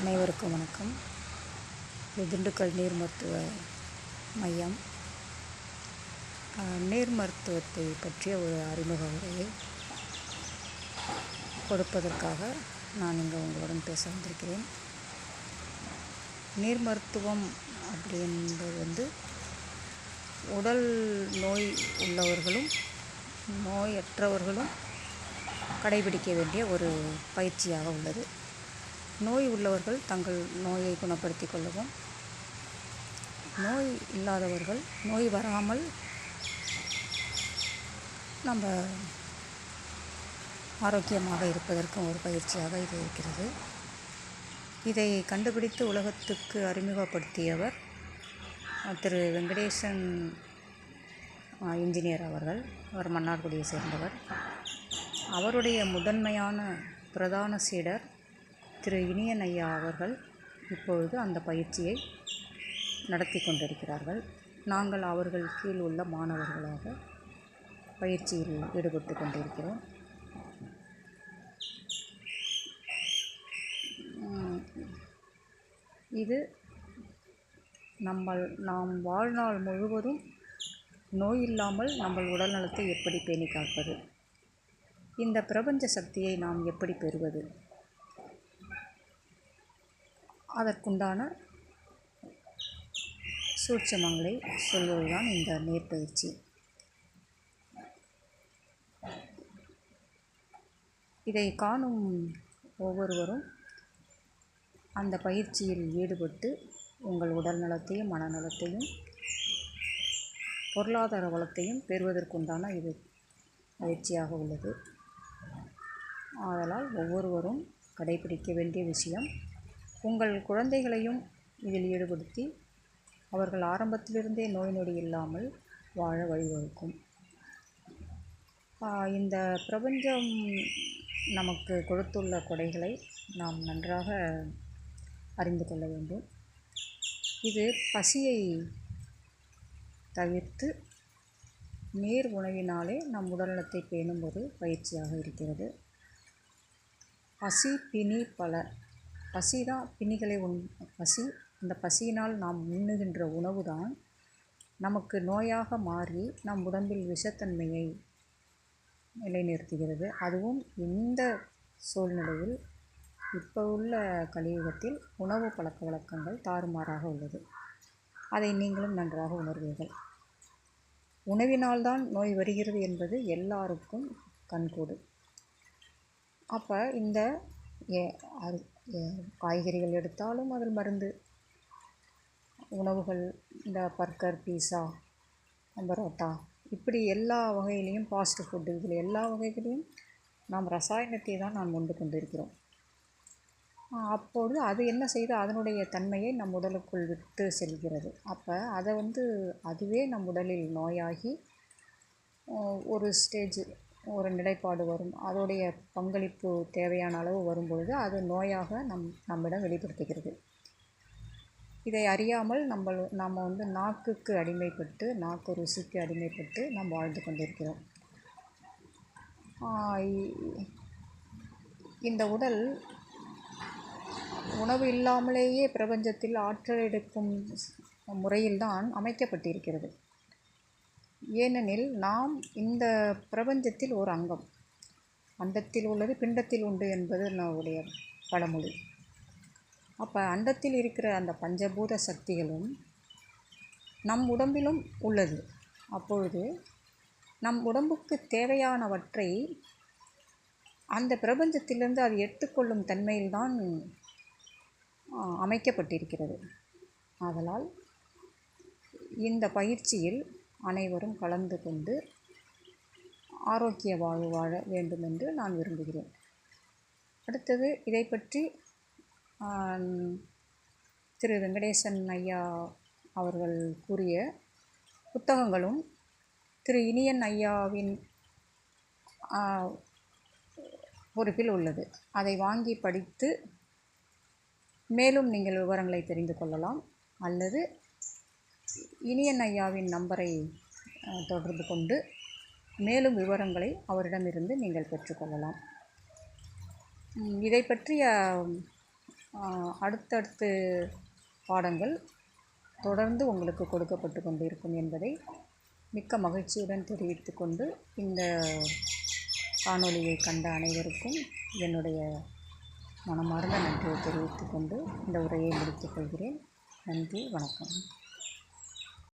அனைவருக்கும் வணக்கம். இது திண்டுக்கல் நீர் மருத்துவ மையம். நீர் மருத்துவத்தை பற்றிய ஒரு அறிமுக உரையை கொடுப்பதற்காக நான் இங்கே உங்களுடன் பேச வந்திருக்கிறேன். நீர் மருத்துவம் அப்படின்றது வந்து உடல் நோய் உள்ளவர்களும் நோயற்றவர்களும் கடைபிடிக்க வேண்டிய ஒரு பயிற்சியாக உள்ளது. நோய் உள்ளவர்கள் தங்கள் நோயை குணப்படுத்தி கொள்ளவும். நோய் இல்லாதவர்கள் நோய் வராமல் நம்ம ஆரோக்கியமாக இருப்பதற்கும் ஒரு பயிற்சியாக இது இருக்கிறது. இதை கண்டுபிடித்து உலகத்துக்கு அறிமுகப்படுத்தியவர் திரு வெங்கடேசன் இன்ஜினியர் அவர்கள். அவர் மன்னார்குடியை சேர்ந்தவர். அவருடைய முதன்மையான பிரதான சீடர் திரு இனியன் ஐயா அவர்கள் இப்பொழுது அந்த பயிற்சியை நடத்தி கொண்டிருக்கிறார்கள். நாங்கள் அவர்கள் கீழ் உள்ள மாணவர்களாக பயிற்சியில் ஈடுபட்டு கொண்டிருக்கிறோம். இது நம்ம நாம் வாழ்நாள் முழுவதும் நோய் இல்லாமல் நம்ம உடல் நலத்தை எப்படி பேணி காப்பது? இந்த பிரபஞ்ச சக்தியை நாம் எப்படி பெறுவது? அதற்குண்டான சூட்சமங்களை சொல்வதுதான் இந்த நேர்பயிற்சி. இதை காணும் ஒவ்வொருவரும் அந்த பயிற்சியில் ஈடுபட்டு உங்கள் உடல் நலத்தையும் மனநலத்தையும் பொருளாதார வளத்தையும் பெறுவதற்குண்டான இது பயிற்சியாக உள்ளது. ஆதலால் ஒவ்வொருவரும் கடைபிடிக்க வேண்டிய விஷயம் உங்கள் குழந்தைகளையும் இதில் ஈடுபடுத்தி அவர்கள் ஆரம்பத்திலிருந்தே நோய் நொடி இல்லாமல் வாழ வழிவகுக்கும். இந்த பிரபஞ்சம் நமக்கு கொடுத்துள்ள கொடைகளை நாம் நன்றாக அறிந்து கொள்ள வேண்டும். இது பசியை தவிர்த்து நீர் உணவினாலே நம் உடல்நலத்தை பேணும் ஒரு பயிற்சியாக இருக்கிறது. பசி பிணி பல பசி தான் பிணிகளை உண் பசி அந்த பசியினால் நாம் உண்ணுகின்ற உணவு தான் நமக்கு நோயாக மாறி நம் உடம்பில் விஷத்தன்மையை நிலைநிறுத்துகிறது. அதுவும் இந்த சூழ்நிலையில் இப்போ உள்ள கலியுகத்தில் உணவு பழக்க வழக்கங்கள் தாறுமாறாக உள்ளது. அதை நீங்களும் நன்றாக உணர்வீர்கள். உணவினால்தான் நோய் வருகிறது என்பது எல்லாருக்கும் கண்கூடு. அப்போ இந்த ஏ- காய்கறிகள் எடுத்தாலும் அதில் மருந்து. உணவுகள் இந்த பர்கர் பீஸா பரோட்டா இப்படி எல்லா வகையிலையும் ஃபாஸ்ட் ஃபுட்டு இதில் எல்லா வகைகளையும் நாம் ரசாயனத்தை தான் நாம் உண்டு கொண்டிருக்கிறோம். அப்போது அப்பொழுது அது என்ன செய்து அதனுடைய தன்மையை நம் உடலுக்குள் விட்டு செல்கிறது. அப்போ அதை வந்து அதுவே நம் உடலில் நோயாகி ஒரு ஸ்டேஜ் ஒரு நிலைப்பாடு வரும். அதோடைய பங்களிப்பு தேவையான அளவு வரும்பொழுது அது நோயாக நம் நம்மிடம் வெளிப்படுத்துகிறது. இதை அறியாமல் நம்ம நாம் வந்து நாக்குக்கு அடிமைப்பட்டு நாக்கு ருசிக்கு அடிமைப்பட்டு நாம் வாழ்ந்து கொண்டிருக்கிறோம். இ- இந்த உடல் உணவு இல்லாமலேயே பிரபஞ்சத்தில் ஆற்றல் எடுக்கும் முறையில்தான் அமைக்கப்பட்டிருக்கிறது. ஏனெனில் நாம் இந்த பிரபஞ்சத்தில் ஒரு அங்கம். அண்டத்தில் உள்ளது பிண்டத்தில் உண்டு என்பது நம்முடைய பழமொழி. அப்போ அண்டத்தில் இருக்கிற அந்த பஞ்சபூத சக்திகளும் நம் உடம்பிலும் உள்ளது. அப்பொழுது நம் உடம்புக்கு தேவையானவற்றை அந்த பிரபஞ்சத்திலிருந்து அது எடுத்துக்கொள்ளும் தன்மையில்தான் அமைக்கப்பட்டிருக்கிறது. ஆதலால் இந்த பயிற்சியில் அனைவரும் கலந்து கொண்டு ஆரோக்கிய வாழ்வு வாழ வேண்டும் என்று நான் விரும்புகிறேன். அடுத்தது இதை பற்றி திரு வெங்கடேசன் ஐயா அவர்கள் கூறிய புத்தகங்களும் திரு இனியன் ஐயாவின் பொறுப்பில் உள்ளது. அதை வாங்கி படித்து மேலும் நீங்கள் விவரங்களை தெரிந்து கொள்ளலாம். அல்லது இனியன் ஐயாவின் நம்பரை தொடர்பு கொண்டு மேலும் விவரங்களை அவரிடமிருந்து நீங்கள் பெற்றுக்கொள்ளலாம். இதை பற்றிய அடுத்தடுத்து பாடங்கள் தொடர்ந்து உங்களுக்கு கொடுக்கப்பட்டு கொண்டு இருக்கும் என்பதை மிக்க மகிழ்ச்சியுடன் தெரிவித்து கொண்டு இந்த காணொலியை கண்ட அனைவருக்கும் என்னுடைய மனமார்ந்த நன்றியை தெரிவித்துக்கொண்டு இந்த உரையை முடித்துக் கொள்கிறேன். நன்றி வணக்கம்.